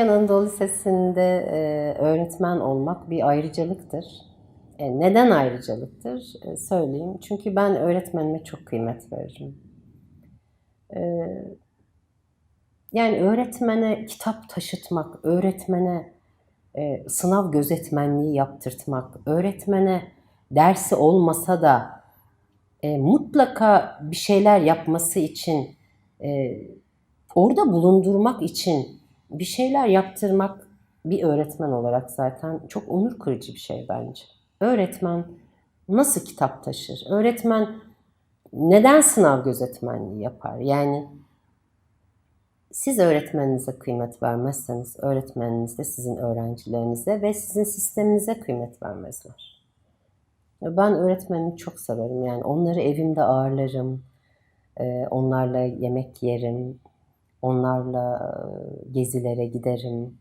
Çocukken Anadolu Lisesi'nde e, öğretmen olmak bir ayrıcalıktır. E, neden ayrıcalıktır? E, söyleyeyim. Çünkü ben öğretmenime çok kıymet veririm. E, yani öğretmene kitap taşıtmak, öğretmene e, sınav gözetmenliği yaptırtmak, öğretmene dersi olmasa da e, mutlaka bir şeyler yapması için, e, orada bulundurmak için bir şeyler yaptırmak bir öğretmen olarak zaten çok onur kırıcı bir şey bence. Öğretmen nasıl kitap taşır? Öğretmen neden sınav gözetmenliği yapar? Yani siz öğretmeninize kıymet vermezseniz öğretmeniniz de sizin öğrencilerinize ve sizin sisteminize kıymet vermezler. Ben öğretmenimi çok severim. Yani onları evimde ağırlarım. Ee, Onlarla yemek yerim. Onlarla gezilere giderim.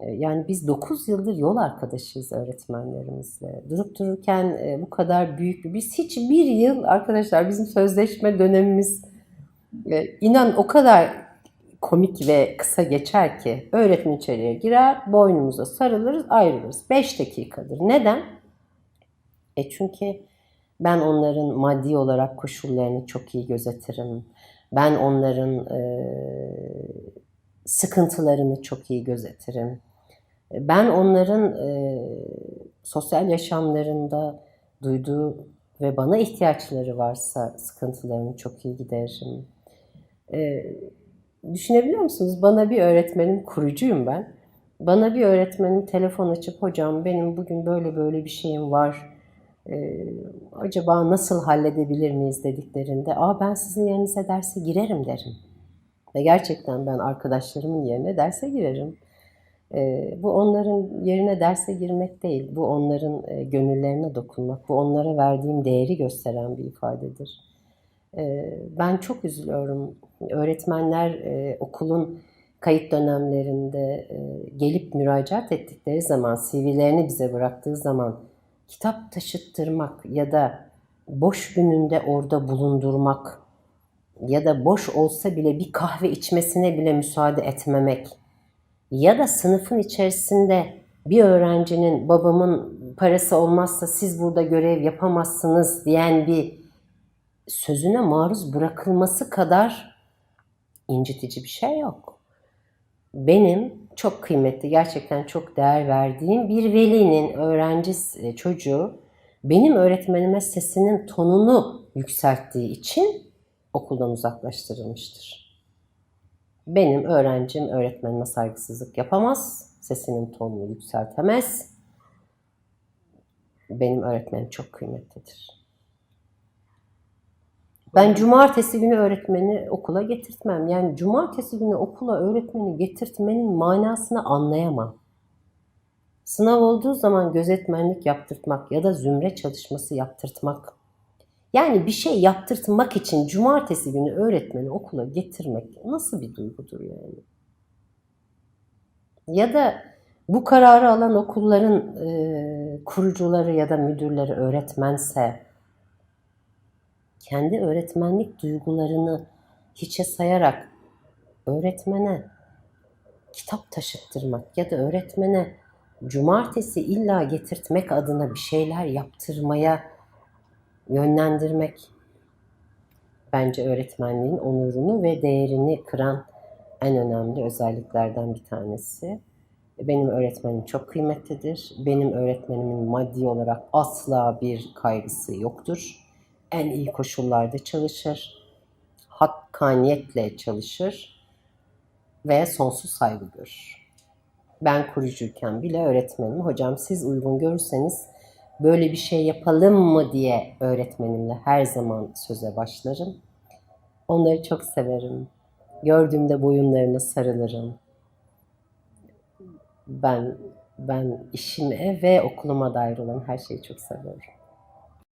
Ee, Yani biz 9 yıldır yol arkadaşıyız öğretmenlerimizle. Durup dururken e, bu kadar büyük bir... Biz hiç bir yıl arkadaşlar bizim sözleşme dönemimiz e, inan o kadar komik ve kısa geçer ki öğretmen içeriye girer, boynumuza sarılırız, ayrılırız. 5 dakikadır. Neden? E çünkü ben onların maddi olarak koşullarını çok iyi gözetirim. Ben onların e, sıkıntılarını çok iyi gözetirim. Ben onların e, sosyal yaşamlarında duyduğu ve bana ihtiyaçları varsa sıkıntılarını çok iyi gideririm. E, düşünebiliyor musunuz? Bana bir öğretmenin kurucuyum ben. Bana bir öğretmenin telefon açıp hocam benim bugün böyle böyle bir şeyim var. Ee, acaba nasıl halledebilir miyiz dediklerinde aa ben sizin yerinize derse girerim derim. Ve gerçekten ben arkadaşlarımın yerine derse girerim. Ee, bu onların yerine derse girmek değil. Bu onların e, gönüllerine dokunmak. Bu onlara verdiğim değeri gösteren bir ifadedir. Ee, ben çok üzülüyorum. Öğretmenler e, okulun kayıt dönemlerinde e, gelip müracaat ettikleri zaman, CV'lerini bize bıraktığı zaman kitap taşıttırmak ya da boş gününde orada bulundurmak ya da boş olsa bile bir kahve içmesine bile müsaade etmemek ya da sınıfın içerisinde bir öğrencinin babamın parası olmazsa siz burada görev yapamazsınız diyen bir sözüne maruz bırakılması kadar incitici bir şey yok. Benim çok kıymetli, gerçekten çok değer verdiğim bir velinin öğrencisi, çocuğu benim öğretmenime sesinin tonunu yükselttiği için okuldan uzaklaştırılmıştır. Benim öğrencim öğretmenime saygısızlık yapamaz, sesinin tonunu yükseltemez. Benim öğretmenim çok kıymetlidir. Ben cumartesi günü öğretmeni okula getirtmem. Yani cumartesi günü okula öğretmeni getirtmenin manasını anlayamam. Sınav olduğu zaman gözetmenlik yaptırtmak ya da zümre çalışması yaptırtmak. Yani bir şey yaptırtmak için cumartesi günü öğretmeni okula getirmek nasıl bir duygudur yani? Ya da bu kararı alan okulların e, kurucuları ya da müdürleri öğretmense kendi öğretmenlik duygularını hiçe sayarak öğretmene kitap taşıttırmak ya da öğretmene cumartesi illa getirtmek adına bir şeyler yaptırmaya yönlendirmek bence öğretmenliğin onurunu ve değerini kıran en önemli özelliklerden bir tanesi. Benim öğretmenim çok kıymetlidir. Benim öğretmenimin maddi olarak asla bir kaygısı yoktur en iyi koşullarda çalışır, hakkaniyetle çalışır ve sonsuz saygı görür. Ben kurucuyken bile öğretmenim, hocam siz uygun görürseniz böyle bir şey yapalım mı diye öğretmenimle her zaman söze başlarım. Onları çok severim. Gördüğümde boyunlarına sarılırım. Ben ben işime ve okuluma dair olan her şeyi çok seviyorum.